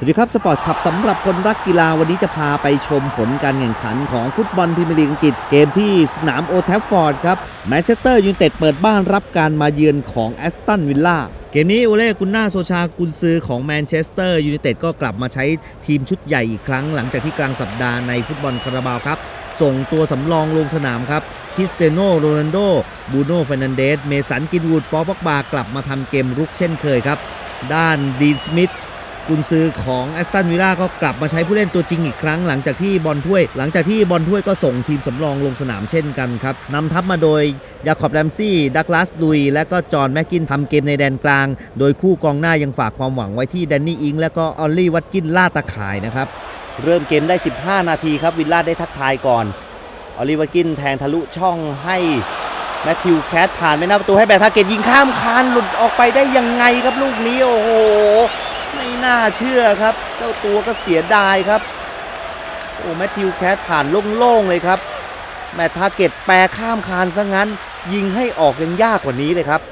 สวัสดีครับสปอร์ตขับสำหรับคนรักกีฬาวันนี้จะพาไปชมผลการแข่งขันของฟุตบอลพรีเมียร์ลีกอังกฤษเกมที่สนามโอแทฟฟอร์ดครับแมนเชสเตอร์ยูไนเต็ดเปิดบ้านรับการมาเยือนของแอสตันวิลล่าเกมนี้โอเล่กุนนาโซชากุนซือของแมนเชสเตอร์ยูไนเต็ดก็กลับมาใช้ทีมชุดใหญ่อีกครั้งหลังจากที่กลางสัปดาห์ในฟุตบอลคาราบาวครับส่งตัวสำรองลงสนามครับคริสเตโนโรนัลโดบูโน่เฟรนันเดสเมสันกินวูดปอปอกบากลับมาทำเกมรุกเช่นเคยครับด้านดีสมิธ กุนซือของแอสตันวิลล่าก็กลับมาใช้ผู้เล่นตัวจริงอีกครั้งหลังจากที่บอลถ้วย หลังจากที่บอลถ้วยก็ส่งทีมสำรองลงสนามเช่นกันครับนำทัพมาโดยยาคอบแรมซี่ ดักลาสลุย และก็จอห์นแม็กกินทำเกมในแดนกลาง โดยคู่กองหน้ายังฝากความหวังไว้ที่แดนนี่อิงและก็ออลลี่วัตกินล่าตะข่ายนะครับเริ่มเกมได้ 15 นาทีครับวิลล่าได้ทักทายก่อนออลลี่วัตกินแทงทะลุช่องให้แมทธิวแคทผ่านไปหน้าประตูให้แบทาเกตยิงข้ามคานหลุดออกไปได้ยังไงครับลูกนี้ โอ้โห ไม่น่าเชื่อครับ เจ้าตัวก็เสียดายครับ โอ้แมทธิวแคทผ่านโล่งๆเลยครับ แมททาเก็ตแปรข้ามคานซะงั้น ยิงให้ออกยังยากกว่านี้เลยครับ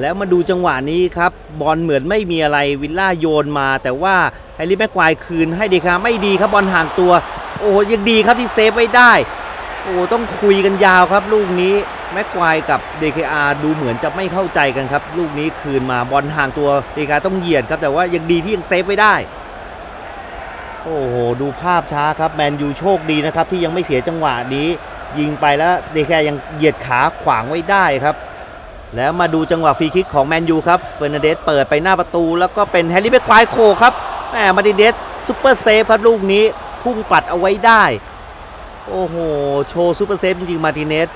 แล้วมาดูจังหวะนี้ครับ บอลเหมือนไม่มีอะไรวิลล่าโยนมา แต่ว่าแฮร์รี่แม็กควายคืนให้เดคาไม่ดีครับบอลห่างตัว โอ้ยังดีครับที่เซฟไว้ได้ โอ้ต้องคุยกันยาวครับลูกนี้ แม็กควายกับ DKR ดูเหมือนจะไม่เข้าใจกันครับ ลูกนี้คืนมาบอลห่างตัว DKR ต้องเหยียดครับ แต่ว่ายังดีที่ยังเซฟไว้ได้ โอ้โห ดูภาพช้าครับ แมนยูโชคดีนะครับ ที่ยังไม่เสียจังหวะนี้ ยิงไปแล้วเดแคยังเหยียดขาขวางไว้ได้ครับ แล้วมาดูจังหวะฟรีคิกของแมนยูครับเฟอร์นันเดสเปิดไปหน้าประตู แล้วก็เป็นแฮร์รี่แม็กควายโคครับแหมมาดิเดสซุปเปอร์เซฟครับลูกนี้พุ่งปัดเอาไว้ได้ โอ้โห โชว์ซูเปอร์เซฟจริงๆมาติเนส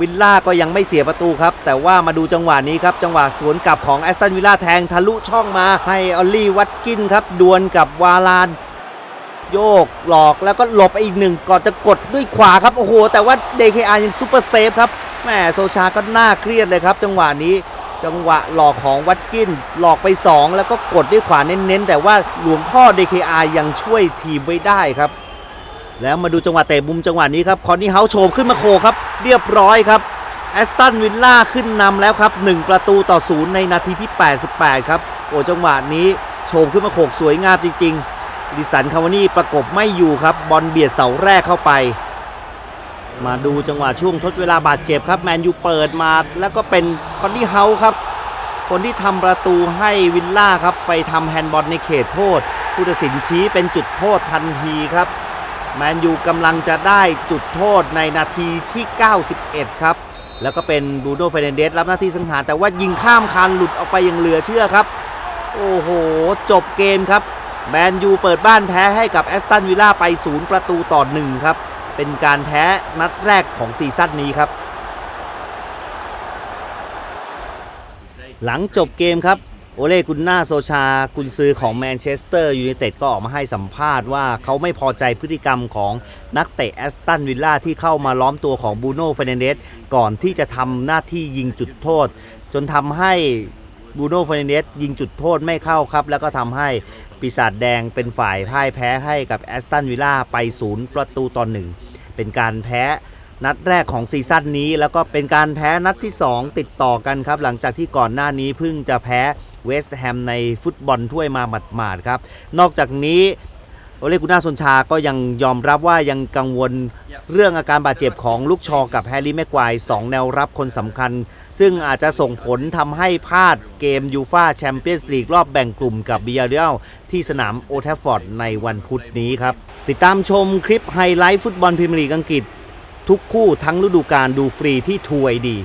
วิลล่าก็ยังไม่เสียประตูครับ แต่ว่ามาดูจังหวะนี้ครับ จังหวะสวนกลับของแอสตันวิลล่าแทงทะลุช่องมาให้ออลลี่วัตกินครับดวลกับวาลาน โยกหลอกแล้วก็หลบไปอีกหนึ่งก่อนจะกดด้วยขวาครับโอ้โห แต่ว่า DKR ยังซูเปอร์เซฟครับแหมโซชาก็น่าเครียดเลยครับ จังหวะนี้จังหวะหลอกของวัตกิน หลอกไป 2 แล้วก็กดด้วยขวาเน้นๆ แต่ว่าหลวงพ่อ DKR ยังช่วยทีมไว้ได้ครับ แล้วมาดูจังหวะเตะมุมจังหวะนี้ครับคอนนี่เฮาโฉมขึ้นมาโคครับ เรียบร้อยครับแอสตันวิลล่าขึ้นนำแล้วครับ 1 ประตูต่อศูนย์ในนาทีที่ 88 ครับ โอ้จังหวะนี้โฉมขึ้นมาโขกสวยงามจริงๆดิสันคาวานี่ประกบไม่อยู่ครับ บอลเบียดเสาแรกเข้าไป มาดูจังหวะช่วงทดเวลาบาดเจ็บครับ แมนยูเปิดมาแล้วก็เป็นคอนนี่เฮาครับ คนที่ทำประตูให้วิลล่าครับ ไปทำแฮนด์บอลในเขตโทษ ผู้ตัดสินชี้เป็นจุดโทษทันทีครับ แมนยูกำลังจะได้จุดโทษในนาทีที่ 91 ครับ แล้วก็เป็นบูโน่เฟรนเดสรับหน้าที่สังหารแต่ว่ายิงข้ามคานหลุดออกไปอย่างเหลือเชื่อครับ โอ้โห จบเกมครับ แมนยูเปิดบ้านแพ้ให้กับแอสตันวิลล่าไป 0 ประตูต่อ 1 ครับ เป็นการแพ้นัดแรกของซีซั่นนี้ครับ หลังจบเกมครับ โอเล่กุนนาโซชากุนซือของแมนเชสเตอร์ยูไนเต็ดก็ออกมาให้สัมภาษณ์ว่าเขาไม่พอใจพฤติกรรมของนักเตะแอสตันวิลล่าที่เข้ามาล้อมตัวของบูโน่เฟรนเดสก่อนที่จะทำหน้าที่ยิงจุดโทษ จนทำให้บูโน่เฟรนเดสยิงจุดโทษไม่เข้าครับ แล้วก็ทำให้ปีศาจแดงเป็นฝ่ายพ่ายแพ้ให้กับแอสตันวิลล่าไปศูนย์ประตูต่อหนึ่งเป็นการแพ้นัดแรกของซีซั่นนี้ แล้วก็เป็นการแพ้นัดที่ 2 ติดต่อกันครับหลังจากที่ก่อนหน้านี้เพิ่งจะแพ้ เวสต์แฮมในฟุตบอลถ้วยมาหมาดๆครับ นอกจากนี้โอเลกุน่าซนชาก็ยังยอมรับว่ายังกังวลเรื่องอาการบาดเจ็บของลูกชอกับแฮร์รี่แม็กควายสองแนวรับคนสำคัญ ซึ่งอาจจะส่งผลทำให้พลาดเกมยูฟาแชมเปี้ยนส์ลีกรอบแบ่งกลุ่มกับบิยาเรียลที่สนามโอแทฟฟอร์ดในวันพุธนี้ครับ ติดตามชมคลิปไฮไลท์ฟุตบอลพรีเมียร์ลีกอังกฤษ ทุกคู่ทั้งฤดูกาลดูฟรีที่ทูไอดี